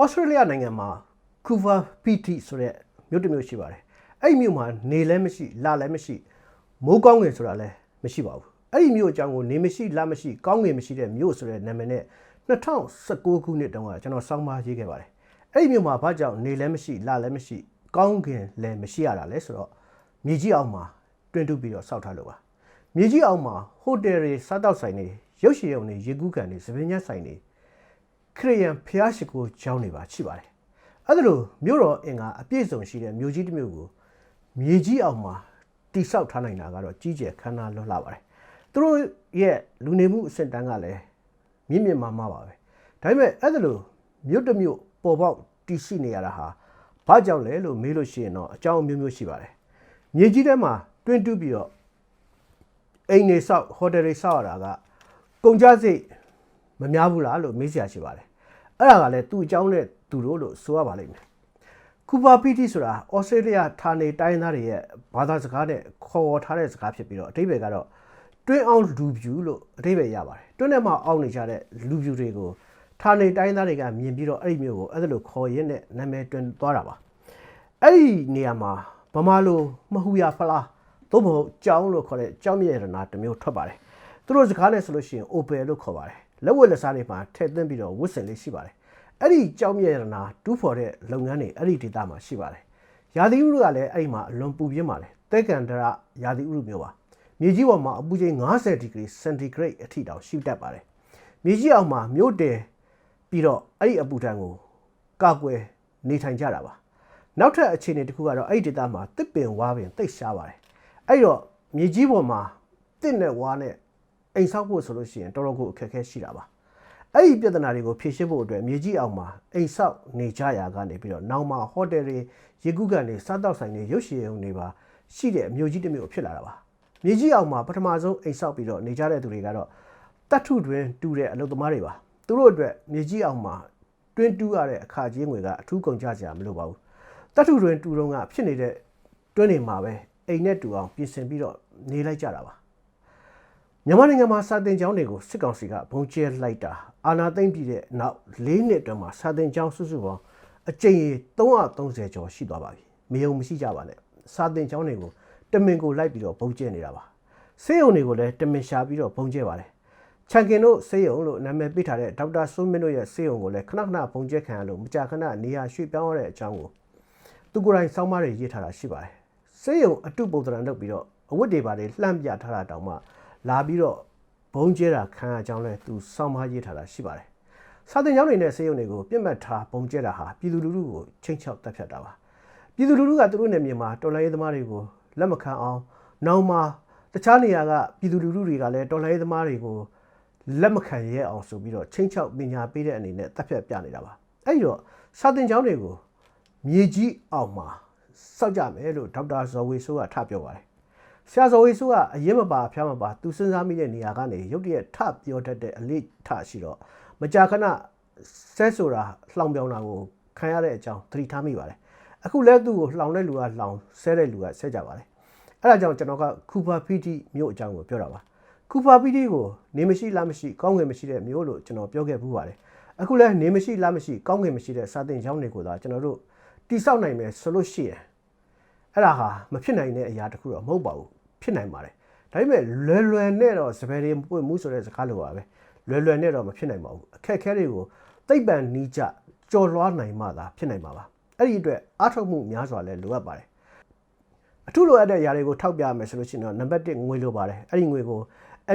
ဩစတြေးလျနိုင်ငံမှာ Cooper PT ဆိုတဲ့မြို့တစ်မြို့ရှိပါတယ်အဲ့ဒီမြို့မှာနေလည်းမရှိလလည်းမရှိမိုးကောင်းငင်ဆိုတာလည်းမရှိပါဘူးအဲ့ဒီမြို့အကြောင်းကိုနေမရှိလမရှိကောင်းငင်မရှိတဲ့မြို့ဆိုတဲ့နာမည်နဲ့2019ခုနှစ်တုန်းကကျွန်တော်စောင်းပါရေးခဲ့ပါတယ်အဲ့ဒီမြို့မှာဘာကြောင့်နေလည်းမရှိလလည်းမရှိကောင်းကင်လည်းမရှိရတာလဲဆိုတော့မြေကြီးအောင်မှာတွင်တူပြီးတော့စောက်ထားလို့ပါမြေကြီးအောင်မှာဟိုတယ်တွေစားတောက်ဆိုင်တွေရုပ်ရှင်ရုံတွေရေကူးကန်တွေသပင်ညက်ဆိုင်တွေ ခရီးယန်ဖျားရှိခိုးကျောင်းတွေပါရှိပါတယ်အဲ့ဒါလို့မြို့တော်အင်္ဂါအပြည့်စုံရှိတဲ့မြို့ကြီးတစ်မြို့ကိုမြေကြီးအောင်မှာတိဆောက်ထားနိုင်တာကတော့ကြီးကျယ်ခမ်းနားလွတ်လာပါတယ်သူတို့ရဲ့လူနေမှုအဆင့်တန်းကလည်းမြင့်မြင့်မားမားပါပဲဒါပေမဲ့အဲ့ဒါလို့မြို့တစ်မြို့ပေါ်ပေါက်တည်ရှိနေရတာဟာဘာကြောင့်လဲလို့မေးလို့ရှိရင်တော့အကြောင်းအမျိုးမျိုးရှိပါတယ်မြေကြီးထဲမှာတွင်းတူးပြီးတော့အိမ်နေဆောက်ဟိုတယ်တွေဆောက်ရတာကကုန်ကြစိတ် မများဘူးလားလို့မေးစရာရှိပါတယ်အဲ့ဒါကလည်းသူ့အကြောင်းနဲ့သူတို့လို့ဆိုရပါလိမ့်မယ်ကူပါပီတီဆိုတာဩစတြေးလျဌာနေတိုင်းသားတွေရဲ့ဘာသာစကားနဲ့ခေါ်ဝေါ်ထားတဲ့စကားဖြစ်ပြီးတော့အဓိပ္ပာယ်ကတော့တွင်းအောင်လူပြူလို့အဓိပ္ပာယ်ရပါတယ်တွင်းထဲမှာအောင်းနေကြတဲ့လူပြူတွေကိုဌာနေတိုင်းသားတွေကမြင်ပြီးတော့အဲ့ဒီမျိုးကိုအဲ့ဒါလိုခေါ်ရင်းနဲ့နာမည်တွင်သွားတာပါအဲ့ဒီနေရာမှာဗမာလိုမဟူရဖလားသို့မဟုတ်ကြောင်းလို့ခေါ်တဲ့ကြောင်းမြရနာတစ်မျိုးထွက်ပါတယ်သူတို့စကားနဲ့ဆိုလို့ရှိရင် opel လို့ခေါ်ပါတယ် လက်ဝတ်လက်စားတွေမှာထည့်သွင်းပြီးတော့ဝတ်ဆင်လေးရှိပါတယ်အဲ့ဒီကြောင်းမြရနာတူးဖော်တဲ့လုပ်ငန်းတွေအဲ့ဒီဒေသမှာရှိပါတယ်ရာသီဥတုကလည်းအဲ့ဒီမှာအလွန်ပူပြင်းပါတယ်တဲကန်ဒရာရာသီဥတုမျိုးပါမြေကြီးပေါ်မှာအပူချိန်90ဒီဂရီစင်တီဂရိတ်အထိတောင်ရှိတတ်ပါတယ်မြေကြီးအောင်မှာမြို့တယ်ပြီးတော့အဲ့ဒီအပူထံကိုကာကွယ်နေထိုင်ကြတာပါနောက်ထပ်အခြေအနေတစ်ခုကတော့အဲ့ဒီဒေသမှာတစ်ပင်ဝါပင်တိတ်ရှားပါတယ်အဲ့တော့မြေကြီးပေါ်မှာတစ်နဲ့ဝါနဲ့ အိမ်ဆောက်ဖို့ဆိုလို့ရှိရင်တော်တော်ကိုအခက်အခဲရှိတာပါအဲ့ဒီပြဿနာတွေကိုဖြေရှင်းဖို့အတွက်မြေကြီးအောင်မှာအိမ်ဆောက်နေကြရာကနေပြီးတော့နောက်မှာဟိုတယ်တွေရေကူးကန်တွေစားတောက်ဆိုင်တွေရုပ်ရှင်ရုံတွေပါရှိတဲ့မြို့ကြီးတစ်မြို့ဖြစ်လာတာပါမြေကြီးအောင်မှာပထမဆုံးအိမ်ဆောက်ပြီးတော့နေကြတဲ့သူတွေကတော့တတ်ထုတွင်တူတဲ့အလုပ်သမားတွေပါသူတို့အတွက်မြေကြီးအောင်မှာတွင်းတူးရတဲ့အခါကြီးငွေကအထူးကုန်ကြစရာမလိုပါဘူးတတ်ထုတွင်တူတော့ကဖြစ်နေတဲ့တွင်းနေမှာပဲအိမ်နဲ့တူအောင်ပြင်ဆင်ပြီးတော့နေလိုက်ကြတာပါ မြန်မာနိုင်ငံမှာစာတင်ကျောင်းတွေကိုစစ်ကောင်စီကဘုံကျဲလိုက်တာအာဏာသိမ်းပြီးတဲ့နောက်၄နှစ်အတွင်းမှာစာတင်ကျောင်းစုစုပေါင်းအကြိမ်330ကျော်ရှိသွားပါပြီမယုံမရှိကြပါနဲ့စာတင်ကျောင်းတွေကိုတမင်ကိုလိုက်ပြီးတော့ဘုံကျဲနေတာပါဆေးရုံတွေကိုလည်းတမင်ရှာပြီးတော့ဘုံကျဲပါတယ်ချန်ကင်တို့ဆေးရုံလို့နာမည်ပေးထားတဲ့ဒေါက်တာစိုးမင်းတို့ရဲ့ဆေးရုံကိုလည်းခဏခဏဘုံကျဲခံရလို့မကြာခဏနေရာရွှေ့ပြောင်းရတဲ့အကြောင်းကိုသူကိုယ်တိုင်စောင်းမတွေရေးထားတာရှိပါတယ်ဆေးရုံအတုပုံသဏ္ဍာန်လုပ်ပြီးတော့အဝတ်တွေပါတယ်လှမ်းပြထားတာတောင်မှ လာပြီးတော့ဘုံကျဲတာခံရကြောင်းလဲသူစောင်းမရေးထားတာရှိပါတယ်စာတင်ကျောင်းတွေနဲ့ဆေးရုံတွေကိုပြစ်မှတ်ထားဘုံကျဲတာဟာပြည်သူလူထုကိုချိန်ချောက်တက်ဖြတ်တာပါပြည်သူလူထုကသူတို့နယ်မြေမှာတော်လှန်ရေးသမားတွေကိုလက်မခံအောင်နောက်မှာတခြားနေရာကပြည်သူလူထုတွေကလည်းတော်လှန်ရေးသမားတွေကိုလက်မခံရဲအောင်ဆိုပြီးတော့ချိန်ချောက်ပညာပေးတဲ့အနေနဲ့တက်ဖြတ်ပြနေတာပါအဲ့ဒီတော့စာတင်ကျောင်းတွေကိုမြေကြီးအောင်မှာစောက်ကြမယ်လို့ဒေါက်တာဇော်ဝေဆိုးကထပြောပါတယ် ဆရာဇော်ဝေဆိုးကအရင်မပါဖျားမပါသူစဉ်းစားမိတဲ့နေရာကနေရုတ်တရက်ထပြောတတ်တဲ့အလေးထရှိတော့မကြာခဏဆဲဆိုတာလှောင်ပြောင်းတာကိုခံရတဲ့အကြောင်းသတိထားမိပါတယ်အခုလဲသူ့ကိုလှောင်တဲ့လူကလှောင်ဆဲတဲ့လူကဆဲကြပါတယ်အဲ့ဒါကြောင့်ကျွန်တော်ကခူပါပီတီမြို့အကြောင်းကိုပြောတာပါခူပါပီတီကိုနေမရှိလားမရှိကောင်းငယ်မရှိတဲ့မြို့လို့ကျွန်တော်ပြောခဲ့ဘူးပါတယ်အခုလဲနေမရှိလားမရှိကောင်းငယ်မရှိတဲ့စာတင်ကျောင်းတွေကိုသာကျွန်တော်တို့တိဆောက်နိုင်မယ်ဆိုလို့ရှိရင် အဲ့ဒါဟာမဖြစ်နိုင်တဲ့အရာတခုတော့မဟုတ်ပါဘူးဖြစ်နိုင်ပါတယ်ဒါပေမဲ့လွယ်လွယ်နဲ့တော့စပယ်တွေမပွင့်မှုဆိုတဲ့စကားလိုပါပဲလွယ်လွယ်နဲ့တော့မဖြစ်နိုင်ပါဘူးအခက်အခဲတွေကိုသိပ္ပံနီးကြကြော်လွှားနိုင်မှသာဖြစ်နိုင်မှာပါအဲ့ဒီအတွက်အားထုတ်မှုများစွာလည်းလိုအပ်ပါတယ်အထူးလိုအပ်တဲ့ຢာတွေကိုထောက်ပြမယ်ဆိုလို့ရှိရင်တော့နံပါတ်1ငွေလိုပါတယ်အဲ့ဒီငွေကို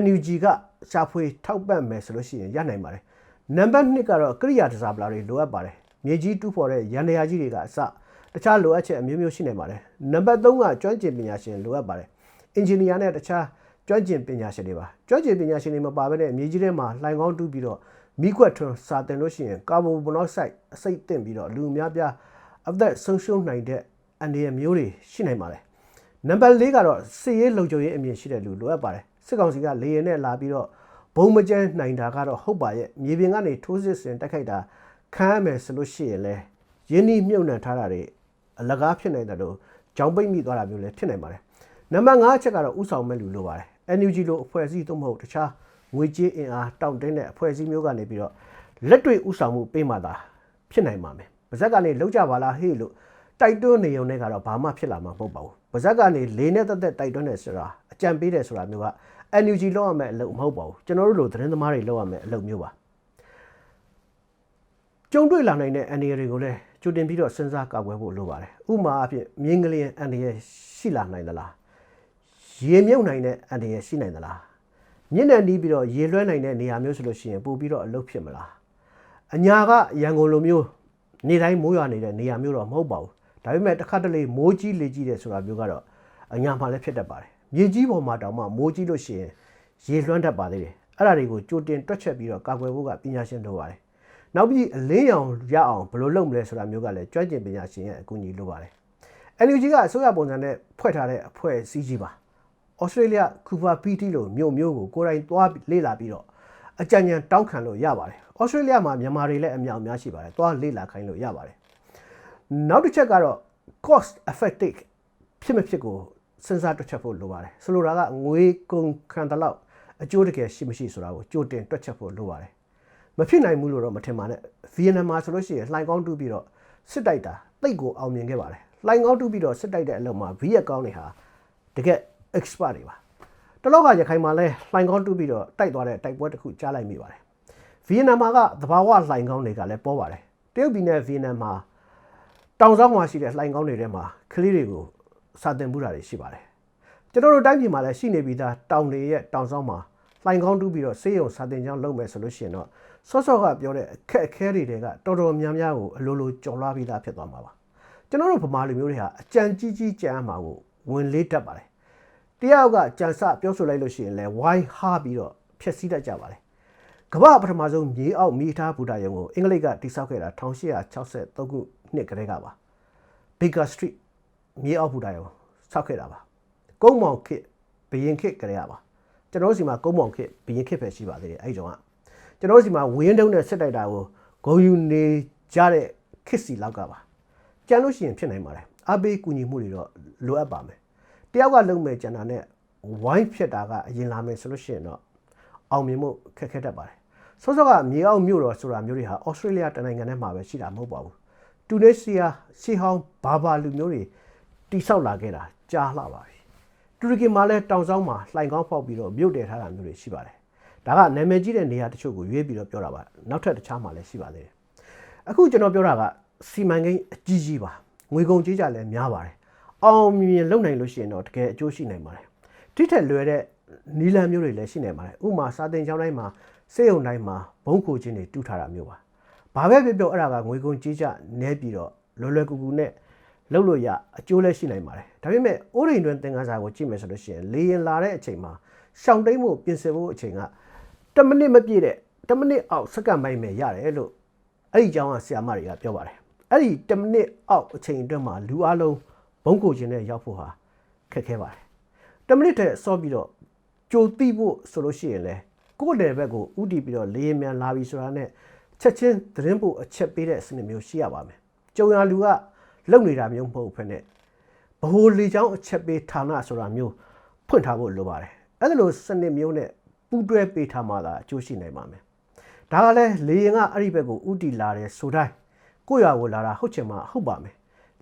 NUG ကရှာဖွေထောက်ပံ့မယ်ဆိုလို့ရှိရင်ရနိုင်ပါတယ်နံပါတ်2ကတော့ကရိယာတစားပလာတွေလိုအပ်ပါတယ်မြေကြီးတူးဖော်တဲ့ရန်တရားကြီးတွေကအစ တခြားလိုအပ်ချက်အမျိုးမျိုးရှိနေပါတယ်နံပါတ်3ကကျွမ်းကျင်ပညာရှင်လိုအပ်ပါတယ်အင်ဂျင်နီယာနဲ့တခြားကျွမ်းကျင်ပညာရှင်တွေပါကျွမ်းကျင်ပညာရှင်တွေမပါဘဲနဲ့မြေကြီးထဲမှာလှိုင်ကောင်းတူးပြီးတော့မိကွက်ထွန်းစာတင်လို့ရှိရင်ကာဗွန်မိုနိုက်ဆိုက်အဆိပ်တင်ပြီးတော့လူအများပြားအသက်ဆုံးရှုံးနိုင်တဲ့အန္တရာယ်မျိုးတွေရှိနိုင်ပါတယ်နံပါတ်၄ကတော့စစ်ရေးလုံခြုံရေးအမြင်ရှိတဲ့လူလိုအပ်ပါတယ်စစ်ကောင်စီကလေရင်နဲ့လာပြီးတော့ဘုံမကျန်းနိုင်တာကတော့ဟုတ်ပါရဲ့မြေပြင်ကနေထိုးစစ်ဆင်တိုက်ခိုက်တာခံရမယ်ဆိုလို့ရှိရင်လဲရင်းနှီးမြုပ်နှံထားတာတွေ အလကားဖြစ်နေတဲ့တော့ကြောင်းပိတ်မိသွားတာမျိုးလည်းဖြစ်နိုင်ပါတယ်နံပါတ်5အချက်ကတော့ဥဆောင်မဲ့လူလိုပါတယ် NUG လိုအဖွဲ့အစည်းသို့မဟုတ်တခြားငွေကြေးအင်အားတောင့်တင်းတဲ့အဖွဲ့အစည်းမျိုးကနေပြီးတော့လက်တွေ့ဥဆောင်မှုပေးမှသာဖြစ်နိုင်ပါမယ်ပါဇက်ကနေလောက်ကြပါလားဟေ့လို့တိုက်တွန်းနေုံနဲ့ကတော့ဘာမှဖြစ်လာမှာမဟုတ်ပါဘူးပါဇက်ကနေလေးနဲ့တက်တက်တိုက်တွန်းနေဆိုတာအကြံပေးတယ်ဆိုတာမျိုးက NUG လောက်ရမယ်အလုပ်မဟုတ်ပါဘူးကျွန်တော်တို့လိုသတင်းသမားတွေလောက်ရမယ်အလုပ်မျိုးပါကြုံတွေ့လာနိုင်တဲ့အနေတွေကိုလည်း ကြိုတင်ပြီးတော့စဉ်းစားကောက်ွယ်ဖို့လိုပါတယ်ဥပမာအဖြစ်မြင်းကလေးအန္တရာယ်ရှိလာနိုင်သလားရေမြုပ်နိုင်တဲ့အန္တရာယ်ရှိနိုင်သလားမြင့်နဲ့နီးပြီးတော့ရေလွှဲနိုင်တဲ့နေရာမျိုးဆိုလို့ရှိရင်ပို့ပြီးတော့အလုပ်ဖြစ်မလားအညာကရန်ကုန်လိုမျိုးနေတိုင်းမိုးရွာနေတဲ့နေရာမျိုးတော့မဟုတ်ပါဘူးဒါပေမဲ့တစ်ခါတလေမိုးကြီးလေကြီးတယ်ဆိုတာမျိုးကတော့အညာမှာလည်းဖြစ်တတ်ပါတယ်မြေကြီးပေါ်မှာတောင်မှမိုးကြီးလို့ရှိရင်ရေလွှမ်းတတ်ပါသေးတယ်အဲ့ဒါတွေကိုကြိုတင်တွက်ချက်ပြီးတော့ကာကွယ်ဖို့ကပညာရှင်တို့ပါတယ် နောက်ပြီးအလင်းရောင်ရအောင်ဘယ်လိုလုပ်မလဲဆိုတာမျိုးကလည်းကျွမ်းကျင်ပညာရှင်ရဲ့အကူအညီလိုပါတယ် NUG ကအစိုးရပုံစံနဲ့ဖွဲ့ထားတဲ့အဖွဲ့အစည်းကြီးပါဩစတြေးလျကူဗာပီတီလို့မြို့မျိုးကိုကိုယ်တိုင်သွားလေ့လာပြီးတော့အကြံဉာဏ်တောင်းခံလို့ရပါတယ်ဩစတြေးလျမှာမြန်မာတွေလည်းအများအများရှိပါတယ်သွားလေ့လာခိုင်းလို့ရပါတယ်နောက်တစ်ချက်ကတော့ cost effective ဖြစ်မဖြစ်ကိုစဉ်းစားတွက်ချက်ဖို့လိုပါတယ်ဆိုလိုတာကငွေကုန်ခံတလောက်အကျိုးတကယ်ရှိမရှိဆိုတာကိုကြိုတင်တွက်ချက်ဖို့လိုပါတယ် မဖြစ်နိုင်ဘူးလို့တော့မထင်ပါနဲ့ဗီယက်နမ်မှာဆိုလို့ရှိရင်လှိုင်ကောင်းတူးပြီးတော့စစ်တိုက်တာတိတ်ကိုအောင်မြင်ခဲ့ပါတယ်လှိုင်ကောင်းတူးပြီးတော့စစ်တိုက်တဲ့အလုပ်မှာဗီယက်ကောင်းတွေဟာတကယ် expert တွေပါတလောကရခိုင်မှာလဲလှိုင်ကောင်းတူးပြီးတော့တိုက်သွားတဲ့တိုက်ပွဲတစ်ခုကြားလိုက်မိပါတယ်ဗီယက်နမ်မှာကသဘာဝလှိုင်ကောင်းတွေကလည်းပေါ်ပါတယ်တရုတ်ပြည်နဲ့ဗီယက်နမ်မှာတောင်ဆောင်မှာရှိတဲ့လှိုင်ကောင်းတွေထဲမှာကလေးတွေကိုစာတင်မှုတာတွေရှိပါတယ်ကျွန်တော်တို့တိုင်းပြည်မှာလည်းရှိနေပြီးသားတောင်တွေရဲ့တောင်ဆောင်မှာ လှိုင်ကောင်းတူးပြီးတော့ဆေးရုံစာတင်ကြောင်းလုပ်မယ်ဆိုလို့ရှိရင်တော့ဆော့ဆော့ကပြောတဲ့အခက်အခဲတွေကတော်တော်များများကိုအလိုလိုကြော်လွှားပြီးသားဖြစ်သွားမှာပါကျွန်တော်တို့ဗမာလူမျိုးတွေဟာအကြံကြီးကြီးကြံမှာကိုဝင်လေးတတ်ပါတယ်တယောက်ကကြံစပြောဆိုလိုက်လို့ရှိရင်လည်းဝိုင်းဟားပြီးတော့ဖျက်ဆီးတတ်ကြပါတယ်ကမ္ဘာပထမဆုံးမြေအောက်မိသားဘူတာရုံကိုအင်္ဂလိပ်ကတိစောက်ခဲ့တာ1863ခုနှစ်ကတည်းကပါ Baker Street မြေအောက်ဘူတာရုံဆောက်ခဲ့တာပါကုန်းမောင်ခေတ်ဘရင်ခေတ်ကလေးကပါ ကျွန်တော်တို့စီမှာကုန်းမောင်ခေတ်ဘရင်ခေတ်ပဲရှိပါသေးတယ်အဲ့ဒီတော့ကကျွန်တော်တို့စီမှာဝင်းတုံးနဲ့စစ်တိုက်တာကိုဂုံယူနေကြတဲ့ခေတ်စီလောက်ကပါကြံလို့ရှိရင်ဖြစ်နိုင်ပါတယ်အဘေးကူညီမှုတွေတော့လိုအပ်ပါမယ်တယောက်ကလုံမဲ့ကျန်တာနဲ့ဝိုင်းဖြစ်တာကအရင်လာမယ်ဆိုလို့ရှိရင်တော့အောင်မြင်မှုခက်ခဲတတ်ပါတယ်စောစောကမြေအောက်မြို့တော်ဆိုတာမျိုးတွေဟာဩစတြေးလျတနိုင်ငံထဲမှာပဲရှိတာမဟုတ်ပါဘူးတူနီးစီးယားစီဟောင်းဘာဘာလူမျိုးတွေတိဆောက်လာခဲ့တာကြားလှပါပြီ တူရကီမှာလည်းတောင်ဆောင်မှာလှိုင်ကောင်းဖောက်ပြီးတော့မြုပ်တည်ထားတာမျိုးတွေရှိပါတယ်ဒါကနာမည်ကြီးတဲ့နေရာတချို့ကိုရွေးပြီးတော့ပြောတာပါနောက်ထပ်တခြားမှာလည်းရှိပါသေးတယ်အခုကျွန်တော်ပြောတာကစီမံကိန်းအကြီးကြီးပါငွေကုန်ကြေးကြလည်းများပါတယ်အောင်မြင်လုပ်နိုင်လို့ရှိရင်တော့တကယ်အကျိုးရှိနိုင်ပါတယ်တိထက်လွယ်တဲ့နီလန်မျိုးတွေလည်းရှိနေပါတယ်ဥပမာစာတင်ကျောင်းတိုင်းမှာစေယုံတိုင်းမှာဘုံခိုခြင်းတွေတူထားတာမျိုးပါဘာပဲပြောပြောအဲ့ဒါကငွေကုန်ကြေးကြနဲပြီးတော့လွယ်လွယ်ကူကူနဲ့ လုပ်လို့ရအကျိုးလည်းရှိနိုင်ပါတယ်ဒါပေမဲ့အိုးရိန်တွင်သင်ခန်းစာကိုကြည့်မယ်ဆိုလို့ရှိရင်လေရင်လာတဲ့အချိန်မှာရှောင်းတိန်မှုပြင်ဆင်ဖို့အချိန်က10မိနစ်မပြည့်တဲ့10မိနစ်အောက်စက္ကန့်ပိုင်းပဲရတယ်လို့အဲ့ဒီအကြောင်းကဆရာမတွေကပြောပါတယ်အဲ့ဒီ10မိနစ်အောက်အချိန်အတွင်းမှာလူအလုံးဘုံကိုခြင်းနဲ့ရောက်ဖို့ဟာခက်ခဲပါတယ်10မိနစ်တည်းစောပြီးတော့ကြိုတိဖို့ဆိုလို့ရှိရင်လေကိုယ့်နယ်ဘက်ကိုဥတီပြီးတော့လေရင်မြန်လာပြီဆိုတာနဲ့ချက်ချင်းသတင်းပို့အချက်ပေးတဲ့စနစ်မျိုးရှိရပါမယ်ကြုံရလူက လုံနေတာမျိုးမဟုတ်ဘဲနဲ့ဘ ਹੁ လေချောင်းအချက်ပေးဌာနဆိုတာမျိုးဖွင့်ထားဖို့လိုပါတယ်အဲ့ဒါလိုစနစ်မျိုးနဲ့ပူးတွဲပေးထားမှသာအကျိုးရှိနိုင်ပါမယ်ဒါကလည်းလေရင်ကအဲ့ဒီဘက်ကိုဥတီလာတယ်ဆိုတိုင်းကိုယ့်ရွာကိုလာတာဟုတ်ချင်မှဟုတ်ပါမယ်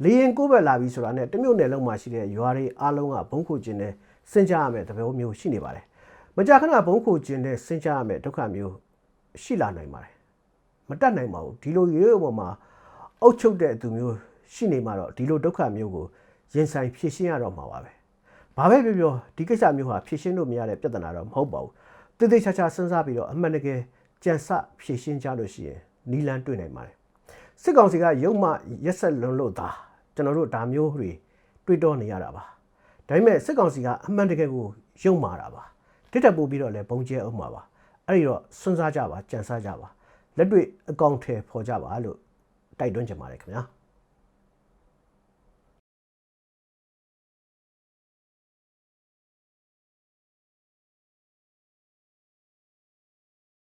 လေရင်ကိုယ့်ဘက်လာပြီဆိုတာနဲ့တမျိုးနယ်လုံးမှာရှိတဲ့ရွာတွေအားလုံးကဘုံခုခြင်းနဲ့စင်ကြရမယ်တပည့်မျိုးရှိနေပါတယ်မကြာခဏဘုံခုခြင်းနဲ့စင်ကြရမယ်ဒုက္ခမျိုးရှိလာနိုင်ပါတယ်မတတ်နိုင်ပါဘူးဒီလိုရေရုံပေါ်မှာအုတ်ချုပ်တဲ့သူမျိုး ရှိနေမှာတော့ဒီလိုဒုက္ခမျိုးကိုရင်ဆိုင်ဖြေရှင်းရတော့မှာပါပဲဘာပဲပြောပြောဒီကိစ္စမျိုးဟာဖြေရှင်းလို့မရတဲ့ပြဿနာတော့မဟုတ်ပါဘူးတည်တည်ချာချာစဉ်းစားပြီးတော့အမှန်တကယ်ကြံစဖြေရှင်းကြလို့ရှိရင်နီလန်းတွေ့နိုင်ပါတယ်စစ်ကောင်စီကရုံမှရက်ဆက်လွန်လို့သာကျွန်တော်တို့ဒါမျိုးတွေတွေ့တော့နေရတာပါဒါပေမဲ့စစ်ကောင်စီကအမှန်တကယ်ကိုရုံမာတာပါတစ်တက်ပို့ပြီးတော့လည်းဘုံကျဲအောင်မှာပါအဲ့ဒီတော့စဉ်းစားကြပါကြံစားကြပါလက်တွေ့အကောင့်ထဲပေါ်ကြပါလို့တိုက်တွန်းချင်ပါတယ်ခင်ဗျာ